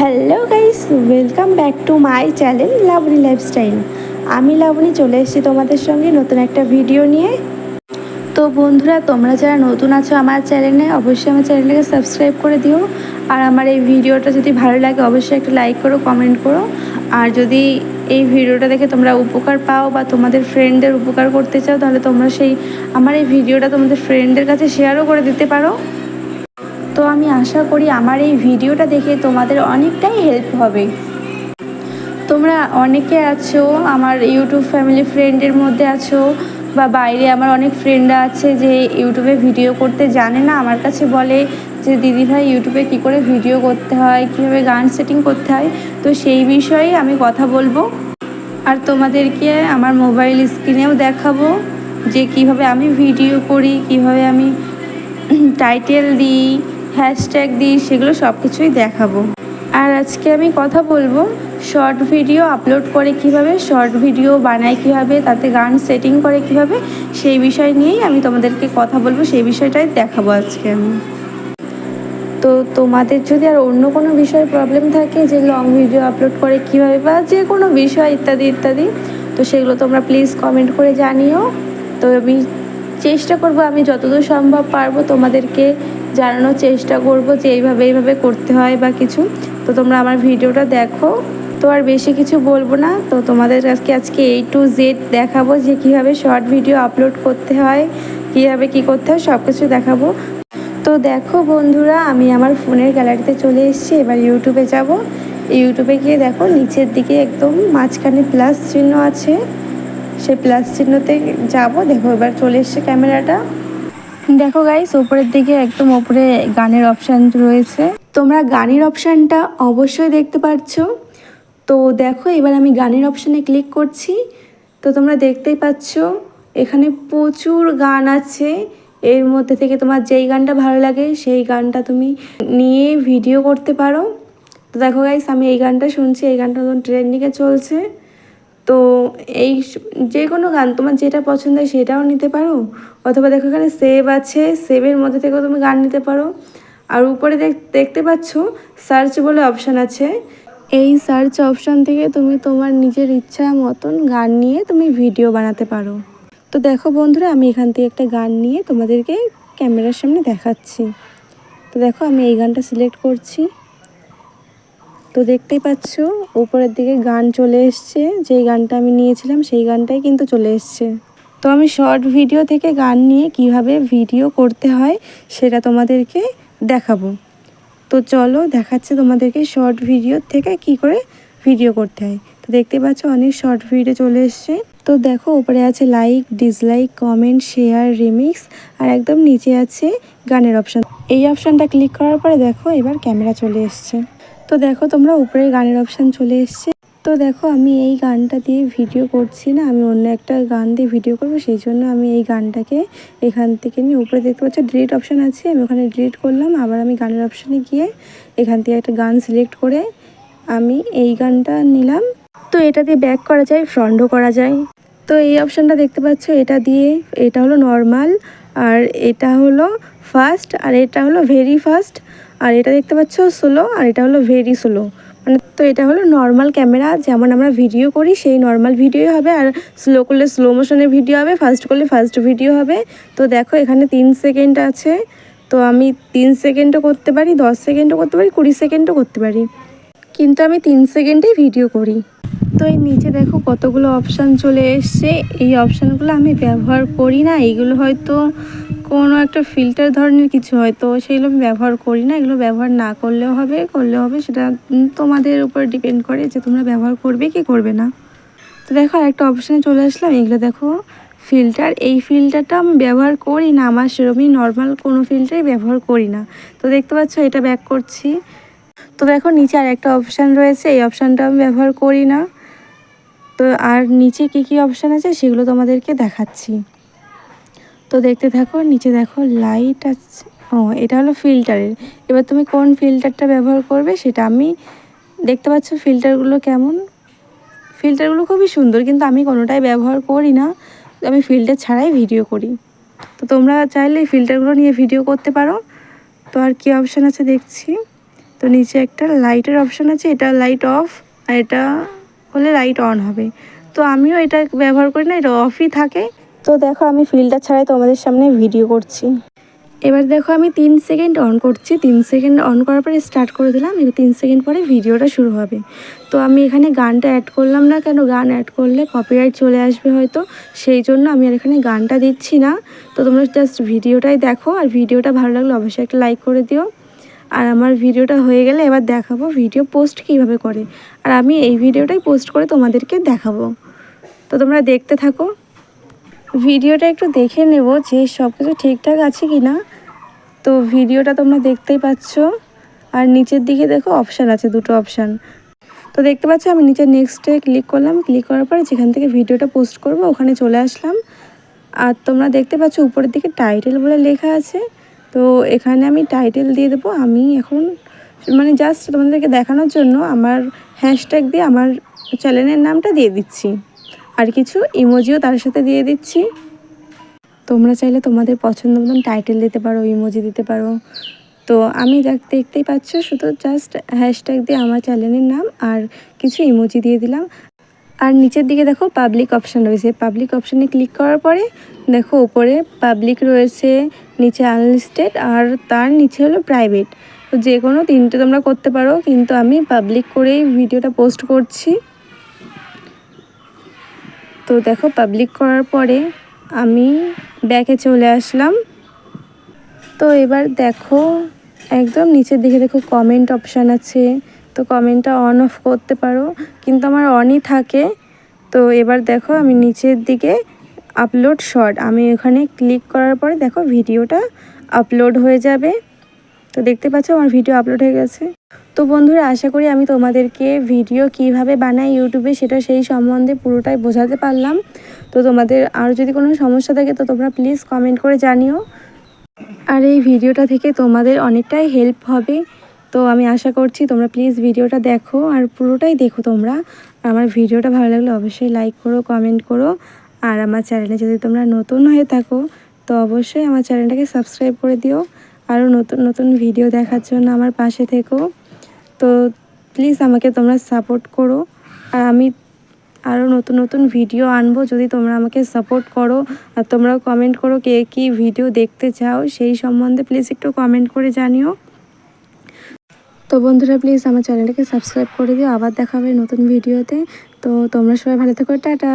Hello guys welcome back to my channel Labani lifestyle আমি লাবণী চলে এসেছি তোমাদের সঙ্গে নতুন একটা ভিডিও নিয়ে। তো বন্ধুরা, তোমরা যারা নতুন আছো আমার চ্যানেলে অবশ্যই আমার চ্যানেলটাকে সাবস্ক্রাইব করে দিও। আর আমার এই ভিডিওটা যদি ভালো লাগে, অবশ্যই একটা লাইক করো কমেন্ট করো। আর যদি এই ভিডিওটা দেখে তোমরা উপকার পাও বা তোমাদের ফ্রেন্ডদের উপকার করতে চাও, তাহলে তোমরা সেই, আমার এই ভিডিওটা তোমাদের ফ্রেন্ডদের কাছে শেয়ারও করে দিতে পারো। তো আমি আশা করি আমার এই ভিডিওটা দেখে তোমাদের অনেকটাই হেল্প হবে। তোমরা অনেকে আছো, আমার ইউটিউব ফ্যামিলি ফ্রেন্ডের মধ্যে আছো, বা বাইরে আমার অনেক ফ্রেন্ডরা আছে যে ইউটিউবে ভিডিও করতে জানে না, আমার কাছে বলে যে দিদিভাই ইউটিউবে কী করে ভিডিও করতে হয়? কীভাবে গান সেটিং করতে হয়? তো সেই বিষয়ে আমি কথা বলব। আর তোমাদেরকে আমার মোবাইল স্ক্রিনেও দেখাবো যে, কীভাবে আমি ভিডিও করি, কীভাবে আমি টাইটেল দিই হ্যাশট্যাগ দিই সেগুলো সব কিছুই দেখাবো। আর আজকে আমি কথা বলব শর্ট ভিডিও আপলোড করে কীভাবে, শর্ট ভিডিও বানায় কীভাবে, তাতে গান সেটিং করে কীভাবে, সেই বিষয় নিয়েই আমি তোমাদেরকে কথা বলব, সেই বিষয়টাই দেখাবো আজকে আমি। তো তোমাদের যদি আর অন্য কোনো বিষয়ে প্রবলেম থাকে যে লং ভিডিও আপলোড করে কীভাবে বা যে কোনো বিষয় ইত্যাদি ইত্যাদি, তো সেগুলো তোমরা প্লিজ কমেন্ট করে জানিও। তো আমি চেষ্টা করব আমি যতদূর সম্ভব পারব তোমাদেরকে জানানোর চেষ্টা করব যে এইভাবে এইভাবে করতে হয় বা কিছু। তো তোমরা আমার ভিডিওটা দেখো। তো আর বেশি কিছু বলব না। তো তোমাদের আজকে আজকে এই টু জেড দেখাবো যে কীভাবে শর্ট ভিডিও আপলোড করতে হয়, কীভাবে কী করতে হয় সব কিছু দেখাবো। তো দেখো বন্ধুরা, আমি আমার ফোনের গ্যালারিতে চলে এসেছি। এবার ইউটিউবে যাব। ইউটিউবে গিয়ে দেখো নিচের দিকে একদম মাঝখানে প্লাস চিহ্ন আছে। সেই প্লাস চিহ্নতে যাব। দেখো এবার চলে এসছে ক্যামেরাটা দেখো গাইস ওপরের দিকে একদম ওপরে গানের অপশান রয়েছে। তোমরা গানের অপশানটা অবশ্যই দেখতে পাচ্ছো তো দেখো, এবার আমি গানের অপশানে ক্লিক করছি। তো তোমরা দেখতেই পাচ্ছ, এখানে প্রচুর গান আছে। এর মধ্যে থেকে তোমার যেই গানটা ভালো লাগে, সেই গানটা তুমি নিয়ে ভিডিও করতে পারো। তো দেখো গাইস আমি এই গানটা শুনছি, এই গানটা তখন ট্রেন্ডিংয়ে চলছে। তো এই যে কোনো গান, তোমার যেটা পছন্দ হয় সেটাও নিতে পারো। অথবা দেখো এখানে সেভ আছে সেভের মধ্যে থেকেও তুমি গান নিতে পারো। আর উপরে দেখ- দেখতে পাচ্ছ, সার্চ বলে অপশান আছে। এই সার্চ অপশান থেকে তুমি তোমার নিজের ইচ্ছা মতন গান নিয়ে তুমি ভিডিও বানাতে পারো। তো দেখো বন্ধুরা, আমি এখান থেকে একটা গান নিয়ে তোমাদেরকে ক্যামেরার সামনে দেখাচ্ছি। তো দেখো আমি এই গানটা সিলেক্ট করছি। তো দেখতেই পাচ্ছ, উপরের দিকে গান চলে এসছে। যেই গানটা আমি নিয়েছিলাম, সেই গানটাই কিন্তু চলে এসছে। তো আমি শর্ট ভিডিও থেকে গান নিয়ে কীভাবে ভিডিও করতে হয়, সেটা তোমাদেরকে দেখাবো। তো চলো দেখাচ্ছে তোমাদেরকে শর্ট ভিডিও থেকে কি করে ভিডিও করতে হয়। তো দেখতে পাচ্ছ, অনেক শর্ট ভিডিও চলে এসছে। তো দেখো, উপরে আছে like dislike comment share remix আর একদম নিচে আছে গানের অপশান এই অপশানটা ক্লিক করার পরে দেখো, এবার ক্যামেরা চলে এসছে। তো দেখো তোমরা উপরে গানের অপশান চলে এসছে। তো দেখো আমি এই গানটা দিয়ে ভিডিও করছি না, আমি অন্য একটা গান দিয়ে ভিডিও করব, সেই জন্য আমি এই গানটাকে এখান থেকে নিয়ে উপরে দেখতে পাচ্ছ ডিলিট অপশান আছে, আমি ওখানে ডিলিট করলাম, আবার আমি গানের অপশানে গিয়ে এখান থেকে একটা গান সিলেক্ট করে আমি এই গানটা নিলাম। তো এটা দিয়ে ব্যাক করা যায় ফ্রন্টও করা যায়। তো এই অপশানটা দেখতে পাচ্ছ, এটা দিয়ে এটা হলো নর্মাল আর এটা হলো ফাস্ট আর এটা হলো ভেরি ফাস্ট আর এটা দেখতে পাচ্ছ স্লো, আর এটা হলো ভেরি স্লো। মানে তো এটা হলো নর্মাল ক্যামেরা যেমন আমরা ভিডিও করি, সেই নর্মাল ভিডিও হবে, আর স্লো করলে স্লো মোশনের ভিডিও হবে ফাস্ট করলে ফাস্ট ভিডিও হবে। তো দেখো, এখানে তিন সেকেন্ড আছে। তো আমি তিন সেকেন্ডও করতে পারি, দশ সেকেন্ডও করতে পারি, কুড়ি সেকেন্ডও করতে পারি। কিন্তু আমি তিন সেকেন্ডেই ভিডিও করি। তো এই নিচে দেখো কতগুলো অপশান চলে এসছে। এই অপশানগুলো আমি ব্যবহার করি না, এইগুলো হয়তো কোনো একটা ফিল্টার ধরনের কিছু হয়, তো সেগুলো আমি ব্যবহার করি না। এগুলো ব্যবহার না করলেও হবে করলেও হবে, সেটা তোমাদের উপর ডিপেন্ড করে যে তোমরা ব্যবহার করবে কি করবে না। তো দেখো একটা অপশানে চলে আসলাম, এগুলো দেখো ফিল্টার এই ফিল্টারটা আমি ব্যবহার করি না, আমার সেরকমই নর্মাল কোনো ফিল্টারই ব্যবহার করি না। তো দেখতে পাচ্ছ, এটা ব্যাক করছি। তো দেখো, নিচে আর একটা অপশান রয়েছে, এই অপশানটা আমি ব্যবহার করি না। তো আর নিচে কী কী অপশান আছে, সেগুলো তোমাদেরকে দেখাচ্ছি। তো দেখতে থাকো, নিচে দেখো লাইট আছে। ও, এটা হলো ফিল্টারের এবার তুমি কোন ফিল্টারটা ব্যবহার করবে সেটা আমি দেখতে পাচ্ছ ফিল্টারগুলো কেমন। ফিল্টারগুলো খুবই সুন্দর, কিন্তু আমি কোনোটাই ব্যবহার করি না। আমি ফিল্টার ছাড়াই ভিডিও করি। তো তোমরা চাইলে ফিল্টারগুলো নিয়ে ভিডিও করতে পারো। তো আর কী অপশান আছে দেখছি। তো নিচে একটা লাইটের অপশান আছে, এটা লাইট অফ আর এটা হলে লাইট অন হবে। তো আমিও এটা ব্যবহার করি না, এটা অফই থাকে। তো দেখো, আমি ফিল্টার ছাড়াই তোমাদের সামনে ভিডিও করছি। এবার দেখো, আমি তিন সেকেন্ড অন করছি। তিন সেকেন্ড অন করার পরে স্টার্ট করে দিলাম। এবার তিন সেকেন্ড পরে ভিডিওটা শুরু হবে। তো আমি এখানে গানটা অ্যাড করলাম না কেন? গান অ্যাড করলে কপিরাইট চলে আসবে হয়তো। সেই জন্য আমি আর এখানে গানটা দিচ্ছি না। তো তোমরা জাস্ট ভিডিওটাই দেখো। আর ভিডিওটা ভালো লাগলে অবশ্যই একটা লাইক করে দিও। আর আমার ভিডিওটা হয়ে গেলে এবার দেখাবো ভিডিও পোস্ট কীভাবে করে। আর আমি এই ভিডিওটাই পোস্ট করে তোমাদেরকে দেখাবো। তো তোমরা দেখতে থাকো। ভিডিওটা একটু দেখে নেব যে সব কিছু ঠিকঠাক আছে কি না তো ভিডিওটা তোমরা দেখতেই পাচ্ছ। আর নিচের দিকে দেখো অপশান আছে, দুটো অপশান তো দেখতে পাচ্ছ, আমি নিচের নেক্সটে ক্লিক করলাম। ক্লিক করার পরে যেখান থেকে ভিডিওটা পোস্ট করব, ওখানে চলে আসলাম। আর তোমরা দেখতে পাচ্ছ, উপরের দিকে টাইটেল বলে লেখা আছে। তো এখানে আমি টাইটেল দিয়ে দেবো। আমি এখন মানে জাস্ট তোমাদেরকে দেখানোর জন্য আমার হ্যাশট্যাগ দিয়ে আমার চ্যানেলের নামটা দিয়ে দিচ্ছি। আর কিছু ইমোজিও তার সাথে দিয়ে দিচ্ছি। তোমরা চাইলে তোমাদের পছন্দ মতন টাইটেল দিতে পারো ইমোজি দিতে পারো। তো আমি দেখ দেখতেই পাচ্ছ, শুধু জাস্ট হ্যাশট্যাগ দিয়ে আমার চ্যানেলের নাম আর কিছু ইমোজি দিয়ে দিলাম। আর নিচের দিকে দেখো পাবলিক অপশান রয়েছে। পাবলিক অপশানে ক্লিক করার পরে দেখো উপরে পাবলিক রয়েছে, নিচে আনলিস্টেড আর তার নিচে হলো প্রাইভেট তো যে কোনো তিনটে তোমরা করতে পারো, কিন্তু আমি পাবলিক করেই ভিডিওটা পোস্ট করছি। তো দেখো পাবলিক করার পরে আমি ব্যাকে চলে আসলাম। তো এবার দেখো, একদম নিচের দিকে দেখো কমেন্ট অপশান আছে। তো কমেন্টটা অন অফ করতে পারো, কিন্তু আমার অনই থাকে। তো এবার দেখো, আমি নিচের দিকে আপলোড শর্ট আমি ওখানে ক্লিক করার পরে দেখো ভিডিওটা আপলোড হয়ে যাবে। তো দেখতে পাচ্ছ, আমার ভিডিও আপলোড হয়ে গেছে। তো বন্ধুরা, আশা করি আমি তোমাদেরকে ভিডিও কীভাবে বানাই ইউটিউবে সেটা সেই সম্বন্ধে পুরোটাই বোঝাতে পারলাম। তো তোমাদের আর যদি কোনো সমস্যা থাকে, তো তোমরা প্লিজ কমেন্ট করে জানিও। আর এই ভিডিওটা থেকে তোমাদের অনেকটাই হেল্প হবে। তো আমি আশা করছি তোমরা প্লিজ ভিডিওটা দেখো আর পুরোটাই দেখো তোমরা। আমার ভিডিওটা ভালো লাগলে অবশ্যই লাইক করো কমেন্ট করো। আর আমার চ্যানেলে যদি তোমরা নতুন হয়ে থাকো, তো অবশ্যই আমার চ্যানেলটাকে সাবস্ক্রাইব করে দিও। আরও নতুন নতুন ভিডিও দেখার জন্য আমার পাশে থেকো। তো প্লিজ আমাকে তোমরা সাপোর্ট করো। আর আমি আরও নতুন নতুন ভিডিও আনব, যদি তোমরা আমাকে সাপোর্ট করো আর তোমরাও কমেন্ট করো কে কী ভিডিও দেখতে চাও সেই সম্বন্ধে প্লিজ একটু কমেন্ট করে জানিও। তো বন্ধুরা প্লিজ আমার চ্যানেলটাকে সাবস্ক্রাইব করে দিও, আবার দেখা হবে নতুন ভিডিওতে তো তোমরা সবাই ভালো থেকো, টাটা।